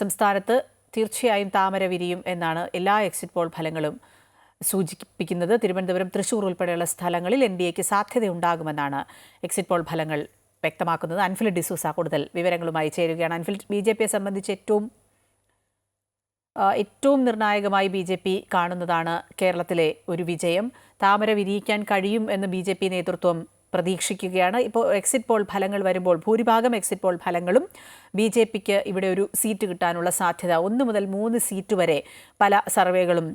സംസ്ഥാനത്ത് തീർച്ചയായും താമര വിരിയും എന്നാണ് എല്ലാ എക്സിറ്റ് പോൾ ഫലങ്ങളും സൂചിപ്പിക്കുന്നത്. തിരുവനന്തപുരം തൃശൂർ ഉൾപ്പെടെയുള്ള സ്ഥലങ്ങളിൽ എൻ ഡി എക്ക് സാധ്യതയുണ്ടാകുമെന്നാണ് എക്സിറ്റ് പോൾ ഫലങ്ങൾ വ്യക്തമാക്കുന്നത്. അൻഫിൽ ഡിസൂസ കൂടുതൽ വിവരങ്ങളുമായി ചേരുകയാണ്. അൻഫിൽ ബി ജെ പിയെ സംബന്ധിച്ച് ഏറ്റവും ഏറ്റവും നിർണായകമായി ബി ജെ പി കാണുന്നതാണ് കേരളത്തിലെ ഒരു വിജയം. താമര വിരിയിക്കാൻ കഴിയും എന്ന് ബി ജെ പി നേതൃത്വം പ്രതീക്ഷിക്കുകയാണ്. ഇപ്പോൾ എക്സിറ്റ് പോൾ ഫലങ്ങൾ വരുമ്പോൾ ഭൂരിഭാഗം എക്സിറ്റ് പോൾ ഫലങ്ങളും ബി ജെ പിക്ക് ഇവിടെ ഒരു സീറ്റ് കിട്ടാനുള്ള സാധ്യത. ഒന്ന് മുതൽ മൂന്ന് സീറ്റ് വരെ പല സർവേകളും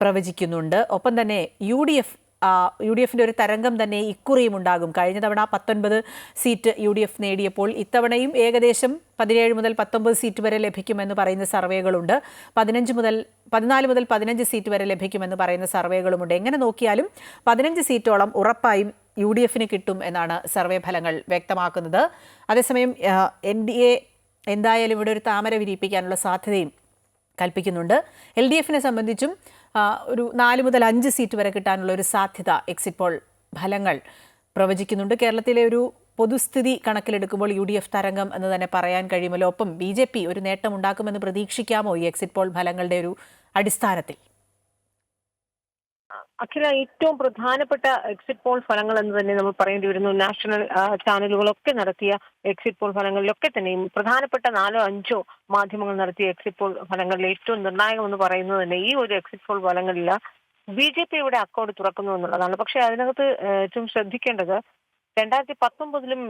പ്രവചിക്കുന്നുണ്ട്. ഒപ്പം തന്നെ U D F U D എഫിന്റെ ഒരു തരംഗം തന്നെ ഇക്കുറിയും ഉണ്ടാകും. കഴിഞ്ഞ തവണ പത്തൊൻപത് സീറ്റ് യു ഡി എഫ് നേടിയപ്പോൾ ഇത്തവണയും ഏകദേശം പതിനേഴ് മുതൽ പത്തൊമ്പത് സീറ്റ് വരെ ലഭിക്കുമെന്ന് പറയുന്ന സർവേകളുണ്ട്. പതിനഞ്ച് മുതൽ പതിനാല് മുതൽ പതിനഞ്ച് സീറ്റ് വരെ ലഭിക്കുമെന്ന് പറയുന്ന സർവേകളുമുണ്ട്. എങ്ങനെ നോക്കിയാലും പതിനഞ്ച് സീറ്റോളം ഉറപ്പായും യു ഡി എഫിന് കിട്ടും എന്നാണ് സർവേ ഫലങ്ങൾ വ്യക്തമാക്കുന്നത്. അതേസമയം എൻ ഡി എ എന്തായാലും ഇവിടെ ഒരു താമര വിരിയിപ്പിക്കാനുള്ള സാധ്യതയും കൽപ്പിക്കുന്നുണ്ട്. എൽ ഡി എഫിനെ സംബന്ധിച്ചും ഒരു നാല് മുതൽ അഞ്ച് സീറ്റ് വരെ കിട്ടാനുള്ള ഒരു സാധ്യത എക്സിറ്റ് പോൾ ഫലങ്ങൾ പ്രവചിക്കുന്നുണ്ട്. കേരളത്തിലെ ഒരു പൊതുസ്ഥിതി കണക്കിലെടുക്കുമ്പോൾ യു ഡി എഫ് തരംഗം എന്ന് തന്നെ പറയാൻ കഴിയുമല്ലോ. ഒപ്പം ബി ജെ പി ഒരു നേട്ടം ഉണ്ടാക്കുമെന്ന് പ്രതീക്ഷിക്കാമോ ഈ എക്സിറ്റ് പോൾ ഫലങ്ങളുടെ ഒരു അടിസ്ഥാനത്തിൽ? അഖില ഏറ്റവും പ്രധാനപ്പെട്ട എക്സിറ്റ് പോൾ ഫലങ്ങൾ എന്ന് തന്നെ നമ്മൾ പറയേണ്ടി വരുന്നു. നാഷണൽ ചാനലുകളൊക്കെ നടത്തിയ എക്സിറ്റ് പോൾ ഫലങ്ങളിലൊക്കെ തന്നെയും പ്രധാനപ്പെട്ട നാലോ അഞ്ചോ മാധ്യമങ്ങൾ നടത്തിയ എക്സിറ്റ് പോൾ ഫലങ്ങളിൽ ഏറ്റവും നിർണായകം എന്ന് പറയുന്നത് തന്നെ ഈ ഒരു എക്സിറ്റ് പോൾ ഫലങ്ങളിൽ ബി ജെ പി ഇവിടെ അക്കൗണ്ട് തുറക്കുന്നു എന്നുള്ളതാണ്. പക്ഷെ അതിനകത്ത് ഏറ്റവും ശ്രദ്ധിക്കേണ്ടത് രണ്ടായിരത്തി പത്തൊമ്പതിലും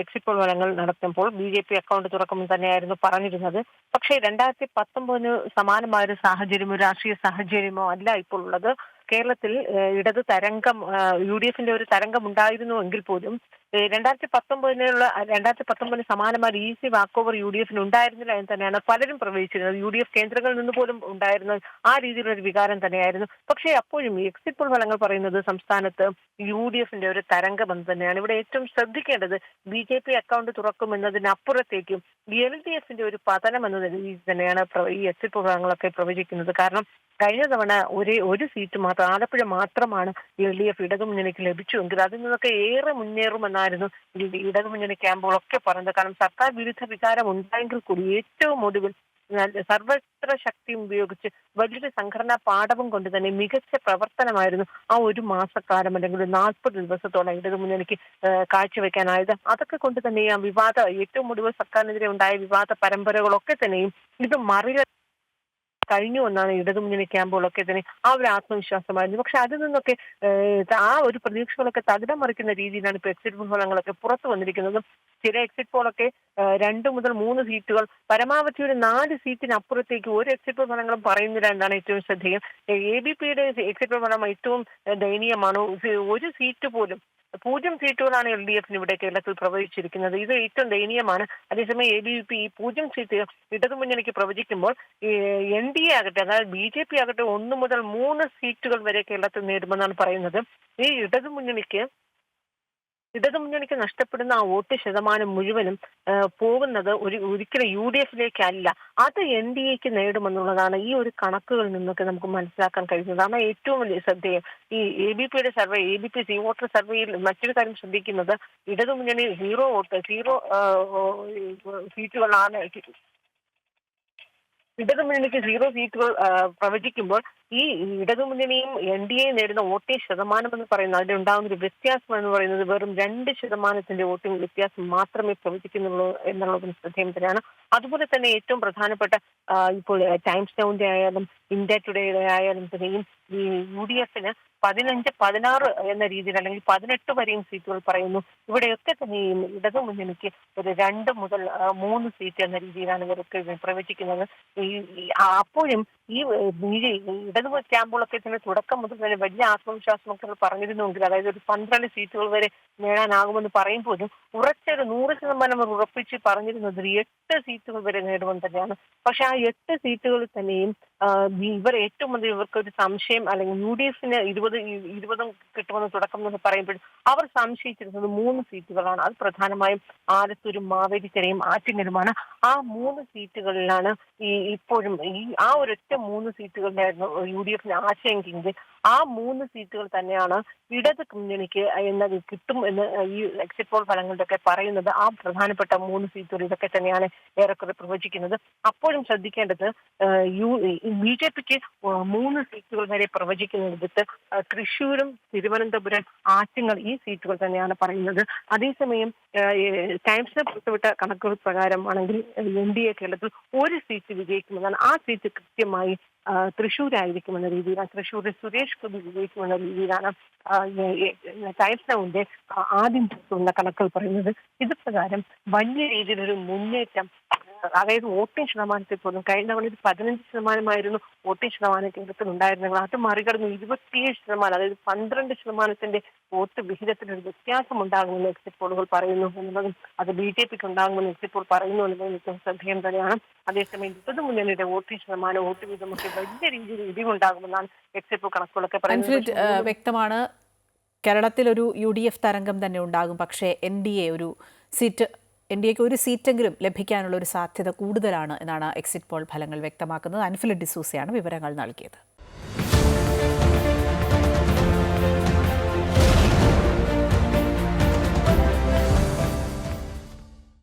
എക്സിറ്റ് പോൾ ഫലങ്ങൾ നടത്തുമ്പോൾ ബി ജെ പി അക്കൗണ്ട് തുറക്കുമെന്ന് തന്നെയായിരുന്നു പറഞ്ഞിരുന്നത്. പക്ഷേ രണ്ടായിരത്തി പത്തൊമ്പതിന് സമാനമായ ഒരു സാഹചര്യമോ രാഷ്ട്രീയ സാഹചര്യമോ അല്ല ഇപ്പോൾ ഉള്ളത്. കേരളത്തിൽ ഇടത് തരംഗം യു ഡി എഫിന്റെ ഒരു തരംഗം ഉണ്ടായിരുന്നു എങ്കിൽ പോലും രണ്ടായിരത്തി പത്തൊമ്പതിനുള്ള രണ്ടായിരത്തി പത്തൊമ്പതിന് സമാനമായ easy walkover U D എഫിന് ഉണ്ടായിരുന്നില്ല എന്ന് തന്നെയാണ് പലരും പ്രവചിച്ചിരുന്നത്. യു ഡി എഫ് കേന്ദ്രങ്ങളിൽ നിന്ന് പോലും ഉണ്ടായിരുന്ന ആ രീതിയിലുള്ള ഒരു വികാരം തന്നെയായിരുന്നു. പക്ഷേ അപ്പോഴും എക്സിറ്റ് പോൾ ഫലങ്ങൾ പറയുന്നത് സംസ്ഥാനത്ത് യു ഡി എഫിന്റെ ഒരു തരംഗം എന്ന് തന്നെയാണ്. ഇവിടെ ഏറ്റവും ശ്രദ്ധിക്കേണ്ടത് ബി ജെ പി അക്കൗണ്ട് തുറക്കുമെന്നതിനപ്പുറത്തേക്കും എൽ ഡി എഫിന്റെ ഒരു പതനം എന്ന രീതിയിൽ തന്നെയാണ് ഈ എക്സിറ്റ് പോൾ ഫലങ്ങളൊക്കെ പ്രവചിക്കുന്നത്. കാരണം കഴിഞ്ഞ തവണ ഒരേ ഒരു സീറ്റ് മാത്രം ആലപ്പുഴ മാത്രമാണ് എൽ ഡി എഫ് ഇടതുമുന്നണിക്ക് ലഭിച്ചുവെങ്കിൽ അതിൽ നിന്നൊക്കെ ഏറെ മുന്നേറുമെന്നായിരുന്നു ഈ ഇടതുമുന്നണി ക്യാമ്പുകളൊക്കെ പറയുന്നത് കാരണം സർക്കാർ വിരുദ്ധ വികാരം ഉണ്ടായെങ്കിൽ കൂടി ഏറ്റവും ഒടുവിൽ സർവത്ര ശക്തിയും ഉപയോഗിച്ച് വലിയൊരു സംഘടനാ പാഠവും കൊണ്ട് തന്നെ മികച്ച പ്രവർത്തനമായിരുന്നു ആ ഒരു മാസക്കാലം അല്ലെങ്കിൽ നാൽപ്പത് ദിവസത്തോളം ഇടതുമുന്നണിക്ക് കാഴ്ചവെക്കാനായത്. അതൊക്കെ കൊണ്ട് തന്നെ ആ വിവാദ ഏറ്റവും ഒടുവിൽ സർക്കാരിനെതിരെ ഉണ്ടായ വിവാദ പരമ്പരകളൊക്കെ തന്നെയും ഇത് മറിക കഴിഞ്ഞു എന്നാണ് ഇടതുമുന്നണി ക്യാമ്പുകളൊക്കെ തന്നെ ആ ഒരു ആത്മവിശ്വാസമായിരുന്നു പക്ഷെ അതിൽ നിന്നൊക്കെ ആ ഒരു പ്രതീക്ഷകളൊക്കെ തകിടം മറിക്കുന്ന രീതിയിലാണ് ഇപ്പൊ എക്സിറ്റ് ഫലങ്ങളൊക്കെ പുറത്തു വന്നിരിക്കുന്നത്. ചില എക്സിറ്റ് പോളൊക്കെ രണ്ട് മുതൽ മൂന്ന് സീറ്റുകൾ പരമാവധി ഒരു നാല് സീറ്റിന് അപ്പുറത്തേക്ക് ഒരു എക്സിറ്റ് പോൾ ഫലങ്ങളും പറയുന്നില്ല എന്നാണ് ഏറ്റവും ശ്രദ്ധേയം. എ ബി പിയുടെ എക്സിറ്റ് പോൾ ഫലം ഏറ്റവും ദയനീയമാണ്. ഒരു സീറ്റ് പോലും പൂജ്യം സീറ്റുകളാണ് എൽ ഡി എഫിന് ഇവിടെ കേരളത്തിൽ പ്രവചിച്ചിരിക്കുന്നത് ഇത് ഏറ്റവും ദയനീയമാണ്. അതേസമയം എ ബി പി ഈ പൂജ്യം സീറ്റ് ഇടതുമുന്നണിക്ക് പ്രവചിക്കുമ്പോൾ എൻ ഡി എ ആകട്ടെ അതായത് ബി ജെ പി ആകട്ടെ ഒന്ന് മുതൽ മൂന്ന് സീറ്റുകൾ വരെ കേരളത്തിൽ നേടുമെന്നാണ് പറയുന്നത്. ഈ ഇടതുമുന്നണിക്ക് ഇടതുമുന്നണിക്ക് നഷ്ടപ്പെടുന്ന ആ വോട്ട് ശതമാനം മുഴുവനും പോകുന്നത് ഒരു ഒരിക്കലും യു ഡി എഫിലേക്കല്ല. അത് എൻ ഡി എക്ക് നേടുമെന്നുള്ളതാണ് ഈ ഒരു കണക്കുകളിൽ നിന്നൊക്കെ നമുക്ക് മനസ്സിലാക്കാൻ കഴിയുന്നത്. കാരണം ഏറ്റവും വലിയ ശ്രദ്ധേയം. ഈ എ ബി പിയുടെ survey A B P C voter സർവേയിൽ മറ്റൊരു കാര്യം ശ്രദ്ധിക്കുന്നത് ഇടതുമുന്നണി സീറോ വോട്ട് സീറോ സീറ്റുകളാണ്. ഇടതുമുന്നണിക്ക് സീറോ സീറ്റുകൾ പ്രവചിക്കുമ്പോൾ ഈ ഇടതുമുന്നണിയും എൻ ഡി എ നേടുന്ന വോട്ടിംഗ് ശതമാനം എന്ന് പറയുന്നത് അതിലുണ്ടാകുന്ന ഒരു വ്യത്യാസം എന്ന് പറയുന്നത് വെറും രണ്ട് ശതമാനത്തിന്റെ വോട്ടിംഗ് വ്യത്യാസം മാത്രമേ പ്രവചിക്കുന്നുള്ളൂ എന്നുള്ളതും ശ്രദ്ധേയം തന്നെയാണ് അതുപോലെ തന്നെ ഏറ്റവും പ്രധാനപ്പെട്ട ഇപ്പോൾ ടൈംസ് നൗന്റെ ആയാലും ഇന്ത്യ ടുഡേയുടെ ആയാലും തന്നെയും ഈ യു ഡി എഫിന് പതിനഞ്ച് പതിനാറ് എന്ന രീതിയിൽ അല്ലെങ്കിൽ പതിനെട്ട് വരെയും സീറ്റുകൾ പറയുന്നു. ഇവിടെയൊക്കെ തന്നെയും ഇടതു മുന്നണിക്ക് ഒരു രണ്ട് മുതൽ മൂന്ന് സീറ്റ് എന്ന രീതിയിലാണ് ഇവരൊക്കെ പ്രവചിക്കുന്നത്. ഈ അപ്പോഴും ഈ ബി ഇടതു ക്യാമ്പുകളൊക്കെ തന്നെ തുടക്കം മുതൽ തന്നെ വലിയ ആത്മവിശ്വാസമൊക്കെ പറഞ്ഞിരുന്നുവെങ്കിൽ അതായത് ഒരു പന്ത്രണ്ട് സീറ്റുകൾ വരെ നേടാനാകുമെന്ന് പറയുമ്പോഴും ഉറച്ചൊരു നൂറ് ശതമാനം അവർ ഉറപ്പിച്ച് പറഞ്ഞിരുന്നത് എട്ട് സീറ്റുകൾ വരെ നേടുമെന്ന് തന്നെയാണ്. പക്ഷെ ആ എട്ട് സീറ്റുകളിൽ തന്നെയും ഇവർ ഏറ്റവും അധികം ഇവർക്ക് ഒരു സംശയം അല്ലെങ്കിൽ യു ഡി എഫിന് ഇരുപത് ഇരുപതും കിട്ടുമെന്ന് തുടക്കം എന്ന് പറയുമ്പോഴും അവർ സംശയിച്ചിരുന്നത് മൂന്ന് സീറ്റുകളാണ്. അത് പ്രധാനമായും ആലത്തൂരും മാവേലിക്കരയും ആറ്റിങ്ങലുമാണ് ആ മൂന്ന് സീറ്റുകളിലാണ് ഈ ഇപ്പോഴും ഈ ആ ഒരൊറ്റ മൂന്ന് സീറ്റുകളിലായിരുന്നു യു ഡി എഫിന് ആശങ്കയെങ്കിൽ ആ മൂന്ന് സീറ്റുകൾ തന്നെയാണ് ഇടത് മുന്നണിക്ക് എന്ന കിട്ടും എന്ന് ഈ എക്സിറ്റ് പോൾ ഫലങ്ങളിലൊക്കെ പറയുന്നത് ആ പ്രധാനപ്പെട്ട മൂന്ന് സീറ്റുകൾ ഇതൊക്കെ തന്നെയാണ് ഏറെക്കുറെ പ്രവചിക്കുന്നത്. അപ്പോഴും ശ്രദ്ധിക്കേണ്ടത് യു ബി ജെ പിക്ക് മൂന്ന് സീറ്റുകൾ വരെ പ്രവചിക്കുന്നിടത്ത് തൃശൂരും തിരുവനന്തപുരം ആറ്റിങ്ങൾ ഈ സീറ്റുകൾ തന്നെയാണ് പറയുന്നത്. അതേസമയം ടൈംസിനെ പുറത്തുവിട്ട കണക്കുകൾ പ്രകാരമാണെങ്കിൽ എൻ ഡി എ കേരളത്തിൽ ഒരു സീറ്റ് വിജയിക്കുമെന്നാണ്. ആ സീറ്റ് കൃത്യമായി തൃശ്ശൂരായിരിക്കുമെന്ന രീതിയിലാണ്. തൃശ്ശൂരിൽ സുരേഷ് ഗോപി വിജയിക്കുമെന്ന രീതിയിലാണ് ടൈംസ് ആദ്യം ഉള്ള കണക്കുകൾ പറയുന്നത്. ഇത് പ്രകാരം വലിയ രീതിയിലൊരു മുന്നേറ്റം അതായത് വോട്ടിംഗ് ശതമാനത്തിൽ പോലും കഴിഞ്ഞ തവണ ഇത് പതിനഞ്ച് ശതമാനമായിരുന്നു വോട്ടിംഗ് ശതമാനം കേരളത്തിൽ ഉണ്ടായിരുന്നെങ്കിൽ അത് മറികടന്ന് ഇരുപത്തിയേഴ് ശതമാനം അതായത് പന്ത്രണ്ട് ശതമാനത്തിന്റെ വോട്ട് വിഹിതത്തിനൊരു വ്യത്യാസം ഉണ്ടാകുമെന്ന് എക്സിറ്റ് പോളുകൾ പറയുന്നു എന്നുള്ളതും അത് ബി ജെ പിക്ക് ഉണ്ടാകുമെന്ന് എക്സിറ്റ് പോൾ പറയുന്നു എന്നുള്ളതും ഏറ്റവും ശ്രദ്ധേയം തന്നെയാണ്. അതേസമയം ഇടതു മുന്നണിയുടെ വോട്ടിംഗ് ശതമാനം വോട്ട് വിഹിതമൊക്കെ വലിയ രീതിയിൽ ഇടിവുണ്ടാകുമെന്നാണ് എക്സിറ്റ് പോൾ കണക്കുകളൊക്കെ പറയുന്നത്. വ്യക്തമാണ്. കേരളത്തിൽ ഒരു യു ഡി എഫ് തരംഗം തന്നെ ഉണ്ടാകും. പക്ഷേ എൻ ഡി എ ഒരു സീറ്റ് എൻ ഡി എക്ക് ഒരു സീറ്റെങ്കിലും ലഭിക്കാനുള്ള ഒരു സാധ്യത കൂടുതലാണ് എന്നാണ് എക്സിറ്റ് പോൾ ഫലങ്ങൾ വ്യക്തമാക്കുന്നത്. അൻഫിലിഡ് ഡിസൂസയാണ് വിവരങ്ങൾ നൽകിയത്.